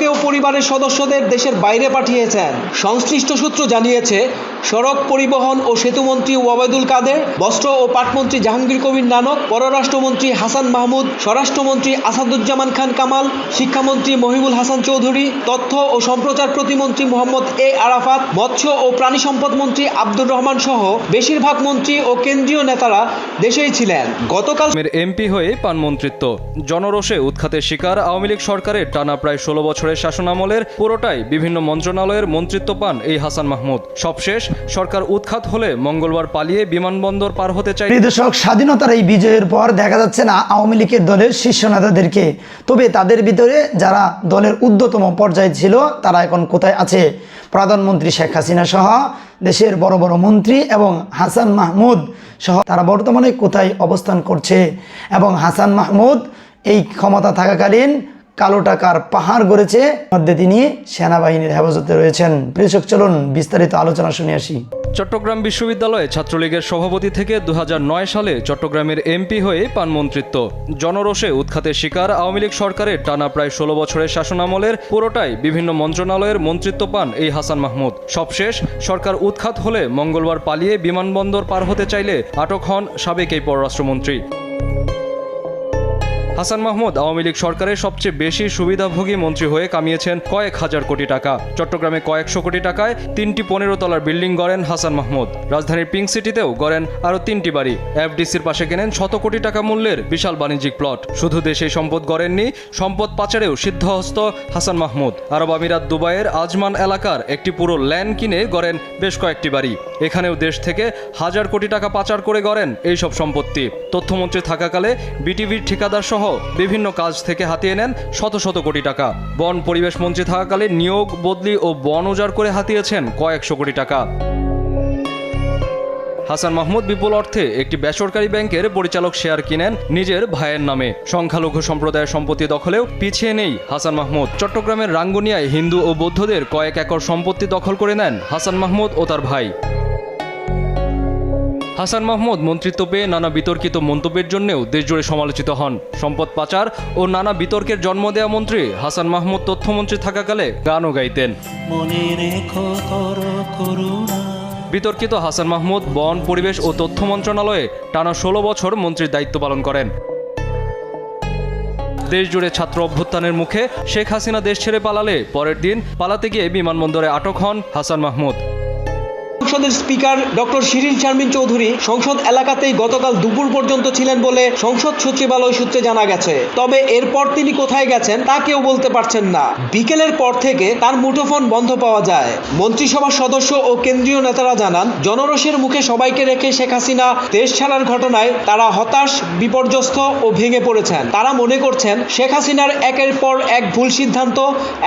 কেউ পরিবারের সদস্যদের দেশের বাইরে পাঠিয়েছেন। সংশ্লিষ্ট সূত্র জানিয়েছে, সড়ক পরিবহন ও সেতুমন্ত্রী ওবায়দুল কাদের, বস্ত্র ও পাটমন্ত্রী জাহাঙ্গীর কবির নানক, পররাষ্ট্রমন্ত্রী হাসান মাহমুদ, স্বরাষ্ট্রমন্ত্রী আসাদুজ্জামান খান কামাল, শিক্ষামন্ত্রী মহিবুল হাসান চৌধুরী, তথ্য ও সম্প্রচার প্রতিমন্ত্রী মোহাম্মদ এ আরাফাত, মৎস্য ও প্রাণী সম্পদ মন্ত্রী আব্দুর রহমান সহ বেশিরভাগ মন্ত্রী ও কেন্দ্রীয় নেতারা দেশেই ছিলেন। গতকাল এমপি হয়ে পান মন্ত্রিত্ব। জনরোষে উৎখাতের শিকার আওয়ামী লীগ সরকারের টানা প্রায় ষোলো বছরের শাসনামলের পুরোটাই বিভিন্ন মন্ত্রণালয়ের মন্ত্রিত্ব পান এই হাসান মাহমুদ। সবশেষ, সরকার উৎখাত হলে মঙ্গলবার পালিয়ে বিমানবন্দর পার হতে প্রিয় দর্শক স্বাধীনতার এই বিজয়ের পর দেখা যাচ্ছে না আওয়ামী লীগের দলের শীর্ষ নেতাদেরকে। তবে তাদের ভিতরে যারা দলের ঊর্ধ্বতম পর্যায়ে ছিল, তারা এখন কোথায় আছে? প্রধানমন্ত্রী শেখ হাসিনা সহ দেশের বড় বড় মন্ত্রী এবং হাসান মাহমুদ সহ তারা বর্তমানে কোথায় অবস্থান করছে? এবং হাসান মাহমুদ এই ক্ষমতা থাকাকালীন কালো টাকার পাহাড় গড়েছে। মধ্যে তিনি সেনাবাহিনীর হেফাজতে রয়েছেন। প্রিয়শক চলুন বিস্তারিত আলোচনা শুনে আসি। চট্টগ্রাম বিশ্ববিদ্যালয়ে ছাত্রলীগের সভাপতি থেকে দু হাজার নয় সালে চট্টগ্রামের এমপি হয়ে পান মন্ত্রিত্ব। জনরোষে উৎখাতের শিকার আওয়ামী লীগ সরকারের টানা প্রায় ষোলো বছরের শাসনামলের পুরোটাই বিভিন্ন মন্ত্রণালয়ের মন্ত্রিত্ব পান এই হাসান মাহমুদ। সবশেষ, সরকার উৎখাত হলে মঙ্গলবার পালিয়ে বিমানবন্দর পার হতে চাইলে আটক হন সাবেক এই পররাষ্ট্রমন্ত্রী। হাসান মাহমুদ আওয়ামী লীগ সরকারের সবচেয়ে বেশি সুবিধাভোগী মন্ত্রী হয়ে কামিয়েছেন কয়েক হাজার কোটি টাকা। চট্টগ্রামে কয়েকশো কোটি টাকায় তিনটি পনেরো তলার বিল্ডিং গড়েন হাসান মাহমুদ। রাজধানীর পিঙ্ক সিটিতেও গড়েন আরও তিনটি বাড়ি। এফডিসির পাশে কেনেন শত কোটি টাকা মূল্যের বিশাল বাণিজ্যিক প্লট। শুধু দেশে সম্পদ গড়েননি, সম্পদ পাচারেও সিদ্ধহস্ত হাসান মাহমুদ। আরব আমিরাত দুবাইয়ের আজমান এলাকার একটি পুরো ল্যান্ড কিনে গড়েন বেশ কয়েকটি বাড়ি। এখানেও দেশ থেকে হাজার কোটি টাকা পাচার করে গড়েন এইসব সম্পত্তি। তথ্যমন্ত্রী থাকাকালে বিটিভির ঠিকাদার সহ বিভিন্ন কাজ থেকে হাতিয়ে নেন শত শত কোটি টাকা। বন পরিবেশ মন্ত্রী থাকাকালে নিয়োগ, বদলি ও বন উজাড় করে হাতিয়েছেন কয়েকশো কোটি টাকা। হাসান মাহমুদ বিপুল অর্থে একটি বেসরকারি ব্যাংকের পরিচালক শেয়ার কিনেন নিজের ভাইয়ের নামে। সংখ্যালঘু সম্প্রদায়ের সম্পত্তি দখলেও পিছিয়ে নেই হাসান মাহমুদ। চট্টগ্রামের রাঙ্গুনিয়ায় হিন্দু ও বৌদ্ধদের কয়েক একর সম্পত্তি দখল করে নেন হাসান মাহমুদ ও তার ভাই। হাসান মাহমুদ মন্ত্রিত্ব পেয়ে নানা বিতর্কিত মন্তব্যের জন্যও দেশজুড়ে সমালোচিত হন। সম্পদ পাচার ও নানা বিতর্কের জন্ম দেয়া মন্ত্রী হাসান মাহমুদ তথ্যমন্ত্রী থাকাকালে গানও গাইতেন। বিতর্কিত হাসান মাহমুদ বন পরিবেশ ও তথ্য মন্ত্রণালয়ে টানা ষোলো বছর মন্ত্রীর দায়িত্ব পালন করেন। দেশজুড়ে ছাত্র অভ্যুত্থানের মুখে শেখ হাসিনা দেশ ছেড়ে পালালে পরের দিন পালাতে গিয়ে বিমানবন্দরে আটক হন হাসান মাহমুদ। সংসদের স্পিকার ডক্টর শিরিন শারমিন চৌধুরী সংসদ এলাকাতেই গতকাল দুপুর পর্যন্ত ছিলেন বলে সংসদ সচিবালয় সূত্রে জানা গেছে। তবে এরপর তিনি কোথায় গেছেন তা কেউ বলতে পারছেন না। বিকেলের পর থেকে তার মুঠোফোন বন্ধ পাওয়া যায়। মন্ত্রিসভার সদস্য ও কেন্দ্রীয় নেতারা জানান, জনরোষের মুখে সবাইকে রেখে শেখ হাসিনা দেশ ছাড়ার ঘটনায় তারা হতাশ, বিপর্যস্ত ও ভেঙে পড়েছেন। তারা মনে করছেন, শেখ হাসিনার একের পর এক ভুল সিদ্ধান্ত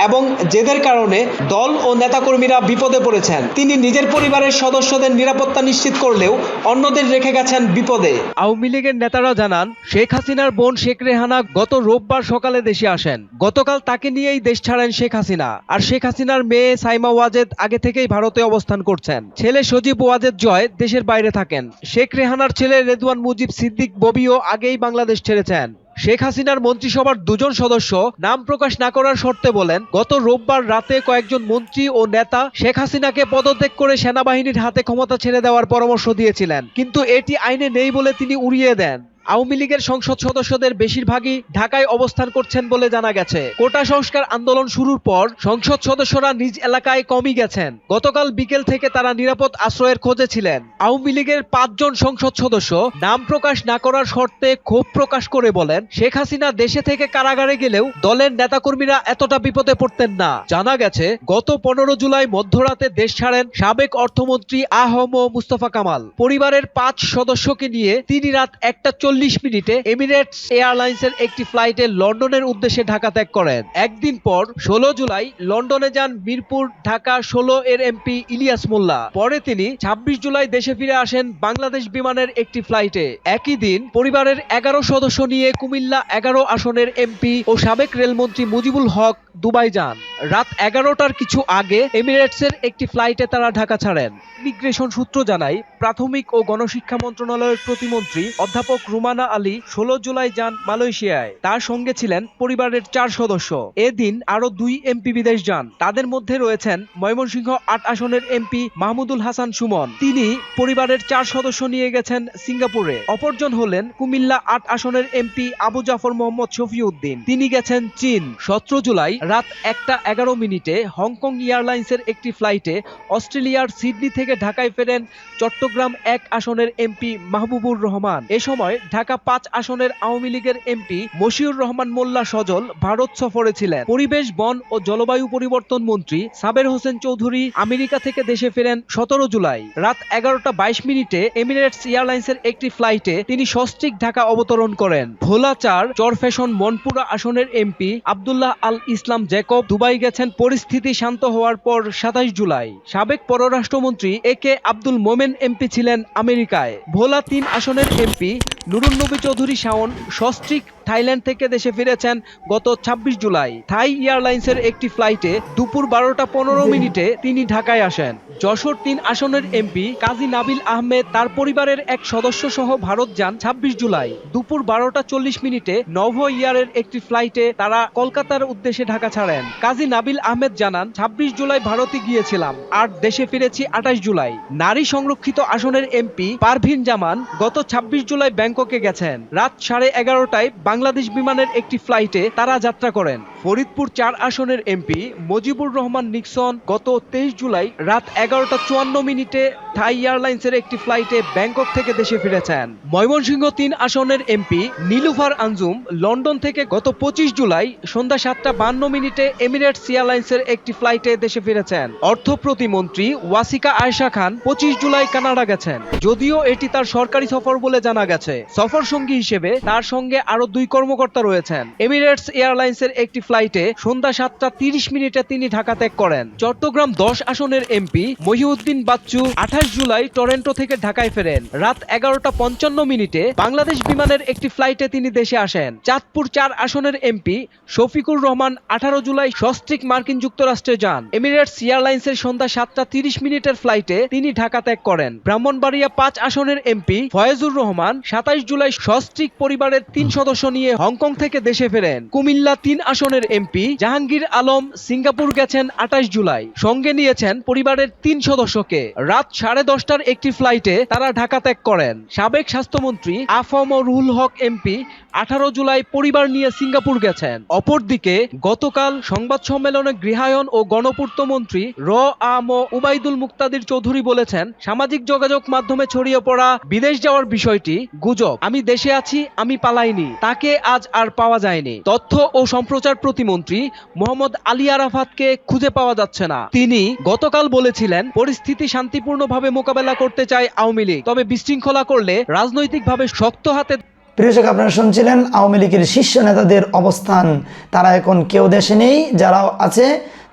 এবং জেদের কারণে দল ও নেতাকর্মীরা বিপদে পড়েছেন। তিনি নিজের পরিবারের সদস্যদের নিরাপত্তা নিশ্চিত করলেও অন্যদের রেখে গেছেন বিপদে। আওয়ামী লীগের নেতারা জানান, শেখ হাসিনার বোন শেখ রেহানা গত রোববার সকালে দেশে আসেন। গতকাল তাকে নিয়েই দেশ ছাড়েন শেখ হাসিনা। আর শেখ হাসিনার মেয়ে সাইমা ওয়াজেদ আগে থেকেই ভারতে অবস্থান করছেন। ছেলে সজীব ওয়াজেদ জয় দেশের বাইরে থাকেন। শেখ রেহানার ছেলে রেদওয়ান মুজিব সিদ্দিক ববিও আগেই বাংলাদেশ ছেড়েছেন। শেখ হাসিনার মন্ত্রিসভার দুজন সদস্য নাম প্রকাশ না করার শর্তে বলেন, গত রোববার রাতে কয়েকজন মন্ত্রী ও নেতা শেখ হাসিনাকে পদত্যাগ করে সেনাবাহিনীর হাতে ক্ষমতা ছেড়ে দেওয়ার পরামর্শ দিয়েছিলেন। কিন্তু এটি আইনে নেই বলে তিনি উড়িয়ে দেন। আওয়ামী লীগের সংসদ সদস্যদের বেশিরভাগই ঢাকায় অবস্থান করছেন বলে জানা গেছে। কোটা সংস্কার আন্দোলন শুরুর পর সংসদ সদস্যরা নিজ এলাকায় কমই গেছেন। গতকাল বিকেল থেকে তারা নিরাপদ আশ্রয়ের খোঁজে ছিলেন। আওয়ামী লীগের পাঁচজন সংসদ সদস্য নাম প্রকাশ না করার শর্তে ক্ষোভ প্রকাশ করে বলেন, শেখ হাসিনা দেশে থেকে কারাগারে গেলেও দলের নেতাকর্মীরা এতটা বিপদে পড়তেন না। জানা গেছে, গত পনেরো জুলাই মধ্যরাতে দেশ ছাড়েন সাবেক অর্থমন্ত্রী আহম মুস্তফা কামাল। পরিবারের পাঁচ সদস্যকে নিয়ে তিনি রাত একটা চল্লিশ মিনিটে এমিরেটস এয়ারলাইন্সের একটি ফ্লাইটে লন্ডনের উদ্দেশ্যে ঢাকা ত্যাগ করেন। একদিন পর, ষোলো জুলাই, লন্ডনে যান মিরপুর ঢাকা ষোলো এর এমপি ইলিয়াস মোল্লা। পরে তিনি ছাব্বিশ জুলাই দেশে ফিরে আসেন বাংলাদেশ বিমানের একটি ফ্লাইটে। একই দিন পরিবারের এগারো সদস্য নিয়ে কুমিল্লা এগারো আসনের এমপি ও সাবেক রেলমন্ত্রী মুজিবুল হক দুবাই যান। রাত এগারোটার কিছু আগে এমিরেটসের একটি ফ্লাইটে তারা ঢাকা ছাড়েন। ইমিগ্রেশন সূত্র জানায়, প্রাথমিক ও গণশিক্ষা মন্ত্রণালয়ের প্রতিমন্ত্রী অধ্যাপক রুমানা আলী ষোলো জুলাই যান মালয়েশিয়ায়। তার সঙ্গে ছিলেন পরিবারের চার সদস্য। এদিন আরও দুই এমপি বিদেশ যান। তাদের মধ্যে রয়েছেন ময়মনসিংহ আট আসনের এমপি মাহমুদুল হাসান সুমন। তিনি পরিবারের চার সদস্য নিয়ে গেছেন সিঙ্গাপুরে। অপরজন হলেন কুমিল্লা আট আসনের এমপি আবু জাফর মোহাম্মদ শফিউদ্দিন। তিনি গেছেন চীন। সতেরো জুলাই রাত একটা এগারো মিনিটে হংকং এয়ারলাইন্সের একটি ফ্লাইটে অস্ট্রেলিয়ার সিডনি থেকে ঢাকায় ফেরেন চট্টগ্রাম এক আসনের এমপি মাহবুবুর রহমান। এ সময় ঢাকা পাঁচ আসনের আওয়ামী লীগের এমপি মশিউর রহমান মোল্লা সজল ভারত সফরে ছিলেন। পরিবেশ, বন ও জলবায়ু পরিবর্তন মন্ত্রী সাবের হোসেন চৌধুরী আমেরিকা থেকে দেশে ফেরেন সতেরো জুলাই। রাত এগারোটা বাইশ মিনিটে এমিরেটস এয়ারলাইন্সের একটি ফ্লাইটে তিনি সস্ত্রিক ঢাকা অবতরণ করেন। ভোলা চার, চরফ্যাশন মনপুরা আসনের এমপি আবদুল্লাহ আল ইসলাম জ্যাকব দুবাই গেছেন। পরিস্থিতি শান্ত হওয়ার পর সাতাশ জুলাই। সাবেক পররাষ্ট্রমন্ত্রী এ কে আব্দুল মোমেন এমপি ছিলেন আমেরিকায়। ভোলা তিন আসনের এমপি নুরুন নবী চৌধুরী শাওন সস্ত্রিক থাইল্যান্ড থেকে দেশে ফিরেছেন গত ২৬ জুলাই। থাই এয়ারলাইন্সের একটি ফ্লাইটে দুপুর বারোটা পনেরো মিনিটে তিনি ঢাকায় আসেন। যশোর তিন আসনের এমপি কাজী নাবিল আহমেদ তার পরিবারের এক সদস্য সহ ভারত যান ২৬ জুলাই। দুপুর বারোটা চল্লিশ মিনিটে নভ ইয়ারের একটি ফ্লাইটে তারা কলকাতার উদ্দেশ্যে ঢাকা ছাড়েন। কাজী নাবিল আহমেদ জানান ২৬ জুলাই ভারতে গিয়েছিলাম, আর দেশে ফিরেছি আঠাশ জুলাই। নারী সংরক্ষিত আসনের এমপি পারভিন জামান গত ২৬ জুলাই ব্যাংককে গেছেন। রাত সাড়ে এগারোটায় বাংলাদেশ বিমানের একটি ফ্লাইটে তারা যাত্রা করেন। ফরিদপুর চার আসনের এমপি মজিবুর রহমান নিক্সন গত তেইশ জুলাই রাত এগারোটা চুয়ান্ন মিনিটে থাই এয়ারলাইন্সের একটি ফ্লাইটে ব্যাংকক থেকে দেশে ফিরেছেন। ময়মনসিংহ তিন আসনের এমপি নীলুফার আঞ্জুম লন্ডন থেকে গত পঁচিশ জুলাই সন্ধ্যা সাতটা বান্ন মিনিটে এমিরেটস এয়ারলাইন্সের একটি ফ্লাইটে দেশে ফিরেছেন। অর্থ প্রতিমন্ত্রী ওয়াসিকা আয়শা খান পঁচিশ জুলাই কানাডা গেছেন। যদিও এটি তার সরকারি সফর বলে জানা গেছে। সফর সঙ্গী হিসেবে তার সঙ্গে আরও দুই কর্মকর্তা রয়েছেন। এমিরেটস এয়ারলাইন্সের একটি ফ্লাইটে সন্ধ্যা সাতটা তিরিশ মিনিটে তিনি ঢাকা ত্যাগ করেন। চট্টগ্রাম দশ আসনের এমপি মহিউদ্দিন বাচ্চু আঠাশ জুলাই টরেন্টো থেকে ঢাকায় ফেরেন। রাত এগারোটা পঞ্চান্ন মিনিটে বাংলাদেশ বিমানের একটি ফ্লাইটে তিনি দেশে আসেন। চাঁদপুর চার আসনের এমপি শফিকুর রহমান আঠারো জুলাই সস্ত্রিক মার্কিন যুক্তরাষ্ট্রে যান। এমিরেটস এয়ারলাইন্সের সন্ধ্যা সাতটা তিরিশ মিনিটের ফ্লাইটে তিনি ঢাকা ত্যাগ করেন। ব্রাহ্মণবাড়িয়া পাঁচ আসনের এমপি ফয়েজুর রহমান সাতাইশ জুলাই সস্ত্রিক পরিবারের তিন সদস্য নিয়ে হংকং থেকে দেশে ফেরেন। কুমিল্লা তিন আসনের এমপি জাহাঙ্গীর আলম সিঙ্গাপুর গেছেন আঠাশ জুলাই। সঙ্গে নিয়েছেন পরিবারের তিন সদস্যকে। রাত সাড়ে দশটার একটি ফ্লাইটে তারা ঢাকা ত্যাগ করেন। সাবেক স্বাস্থ্যমন্ত্রী আফম রুহুল হক এমপি আঠারো জুলাই পরিবার নিয়ে সিঙ্গাপুর গেছেন। অপরদিকে গতকাল সংবাদ সম্মেলনে গৃহায়ন ও গণপূর্ত মন্ত্রী র আম উবাইদুল মুক্তাদির চৌধুরী বলেছেন, সামাজিক যোগাযোগ মাধ্যমে ছড়িয়ে পড়া বিদেশ যাওয়ার বিষয়টি গুজব। আমি দেশে আছি, আমি পালাইনি। তাকে আজ আর পাওয়া যায়নি। তথ্য ও সম্প্রচার প্রতিমন্ত্রী মোহাম্মদ আলী আরাফাতকে খুঁজে পাওয়া যাচ্ছে না। তিনি গতকাল বলেছিলেন, পরিস্থিতি শান্তিপূর্ণভাবে মোকাবেলা করতে চায় আওয়ামী লীগ, তবে বিশৃঙ্খলা করলে রাজনৈতিকভাবে শক্ত হাতে প্রিয় দর্শক, আপনারা শুনছিলেন আওয়ামী লীগের শীর্ষ নেতাদের অবস্থান। তারা এখন কেউ দেশে নেই যারা আছে,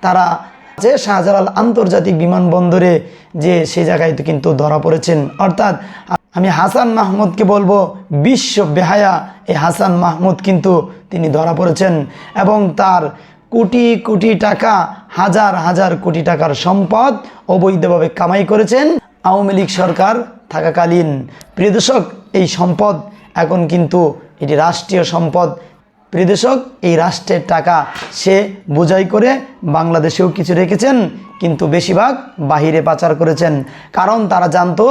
তারা আছে। শাহজালাল আন্তর্জাতিক বিমানবন্দরে যে সেই জায়গায় কিন্তু ধরা পড়েছেন। অর্থাৎ আমি হাসান মাহমুদকে বলব, বিশ্ব বেহায়া এই হাসান মাহমুদ কিন্তু তিনি ধরা পড়েছেন এবং তার কোটি কোটি টাকা, হাজার হাজার কোটি টাকার সম্পদ অবৈধভাবে কামাই করেছেন আওয়ামী লীগ সরকার থাকাকালীন। প্রিয় দর্শক, এই সম্পদ এখন কিন্তু এটি রাষ্ট্রীয় সম্পদ প্রিয় দর্শক, এই রাষ্ট্রের টাকা সে বোঝাই করে বাংলাদেশেও কিছু রেখেছেন, কিন্তু বেশিরভাগ বাহিরে পাচার করেছেন। কারণ তারা জানতো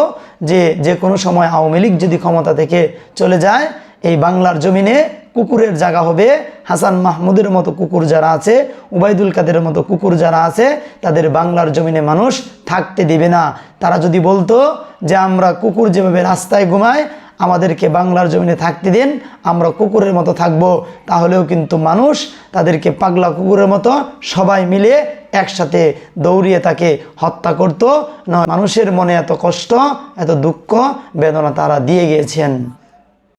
যে যে কোনো সময় আওয়ামী লীগ যদি ক্ষমতা থেকে চলে যায়, এই বাংলার জমিনে কুকুরের জায়গা হবে। হাসান মাহমুদের মতো কুকুর যারা আছে উবাইদুল কাদের মতো কুকুর যারা আছে, তাদের বাংলার জমিনে মানুষ থাকতে দিবে না। তারা যদি বলতো যে আমরা কুকুর যেভাবে রাস্তায় ঘুমায় আমাদেরকে বাংলার জমিনে থাকতে দিন, আমরা কুকুরের মতো থাকব। তাহলেও কিন্তু মানুষ তাদেরকে পাগলা কুকুরের মতো সবাই মিলে একসাথে দৌড়িয়ে তাকে হত্যা করতো। না মানুষের মনে এত কষ্ট, এত দুঃখ, বেদনা তারা দিয়ে গিয়েছেন।